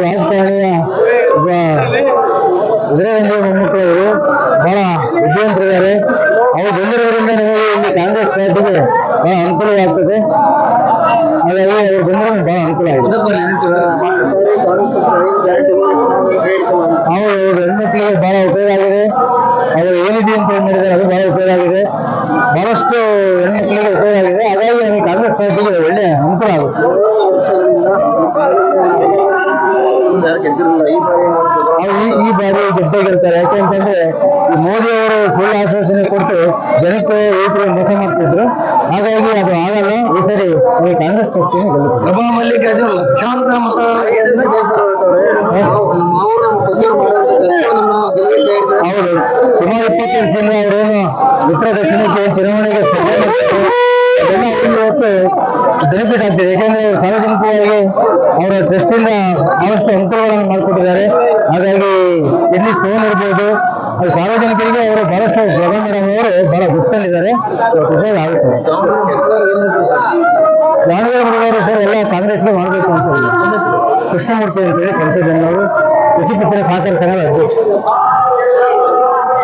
ರಾಜಕಾರಣಿಯ ಒಬ್ಬ ಇದರಲ್ಲಿ ಮೊಮ್ಮಕ್ಕಳು ಬಹಳ ವಿದ್ಯಾವಂತರಿದ್ದಾರೆ ಅವರು ಬಂದಿರೋದ್ರಿಂದ ನಮಗೆ ಇಲ್ಲಿ ಕಾಂಗ್ರೆಸ್ ಪಾರ್ಟಿಗೆ ಬಹಳ ಅನುಕೂಲವಾಗ್ತದೆ ಹಾಗಾಗಿ ಅವರು ಬಂದ್ರೆ ಬಹಳ ಅನುಕೂಲ ಆಗಿದೆ ಅವರು ಹೆಣ್ಮಕ್ಳಿಗೆ ಬಹಳ ಉಪಯೋಗ ಆಗಿದೆ ಅವರು ಏನಿದೆ ಅಂತ ಏನ್ ಮಾಡಿದ್ದಾರೆ ಅದು ಬಹಳ ಉಪಯೋಗ ಆಗಿದೆ ಬಹಳಷ್ಟು ಹೆಣ್ಮಕ್ಳಿಗೆ ಉಪಯೋಗ ಆಗಿದೆ ಹಾಗಾಗಿ ನಮಗೆ ಕಾಂಗ್ರೆಸ್ ಪಾರ್ಟಿಗೆ ಒಳ್ಳೆ ಅನುಕೂಲ ಆಗುತ್ತೆ ಅವ್ರು ಈ ಈ ಬಾರಿ ಗೆದ್ದೇ ಗೆಲ್ತಾರೆ ಯಾಕೆಂತಂದ್ರೆ ಈ ಮೋದಿ ಅವರು ಸುಳ್ಳು ಆಶ್ವಾಸನೆ ಕೊಟ್ಟು ಜನಕ್ಕೆ ರೈತರಿಗೆ ಮೋಸ ಮಾಡ್ತಿದ್ರು. ಹಾಗಾಗಿ ಅದು ಆಗಲ್ಲ. ಈ ಸರಿ ಈ ಕಾಂಗ್ರೆಸ್ ಪಕ್ಷ ಗೆಲ್ಲುತ್ತೆ ಪ್ರಭಾ ಮಲ್ಲಿಕಾರ್ಜುನ್ ಲಕ್ಷಾಂತರ ಮತ ಹೌದು. ಸುಮಾರು ಇಪ್ಪತ್ತೈದು ಜನ ಅವರೇನು ಉತ್ತರ ದಕ್ಷಿಣಕ್ಕೆ ಚುನಾವಣೆಗೆ ಸ್ಪರ್ಧೆ ಇವತ್ತು ಬೆನಿಫಿಟ್ ಆಗ್ತಿದೆ ಯಾಕಂದ್ರೆ ಸಾರ್ವಜನಿಕವಾಗಿ ಅವರ ದೃಷ್ಟಿಯಿಂದ ಬಹಳಷ್ಟು ಅನುಕೂಲಗಳನ್ನು ಮಾಡಿಕೊಟ್ಟಿದ್ದಾರೆ. ಹಾಗಾಗಿ ಎಲ್ಲಿ ಸ್ಟೋನ್ ಇರ್ಬೋದು, ಅದು ಸಾರ್ವಜನಿಕರಿಗೆ ಅವರು ಬಹಳಷ್ಟು ಮೇಡಮ್ ಅವರು ಬಹಳ ಗುಸ್ಕೊಂಡಿದ್ದಾರೆ ಉಪಯೋಗ ಆಗುತ್ತೆ. ಸರ್, ಎಲ್ಲ ಕಾಂಗ್ರೆಸ್ಗೆ ಮಾಡಬೇಕು ಅಂತ ಕೃಷ್ಣಮೂರ್ತಿ ಅಂತೇಳಿ ಸಂಸದನವರು ಕೃಷಿ ಪತ್ತಿನ ಸಹಕಾರ ಸಂಘದ ಅಧ್ಯಕ್ಷ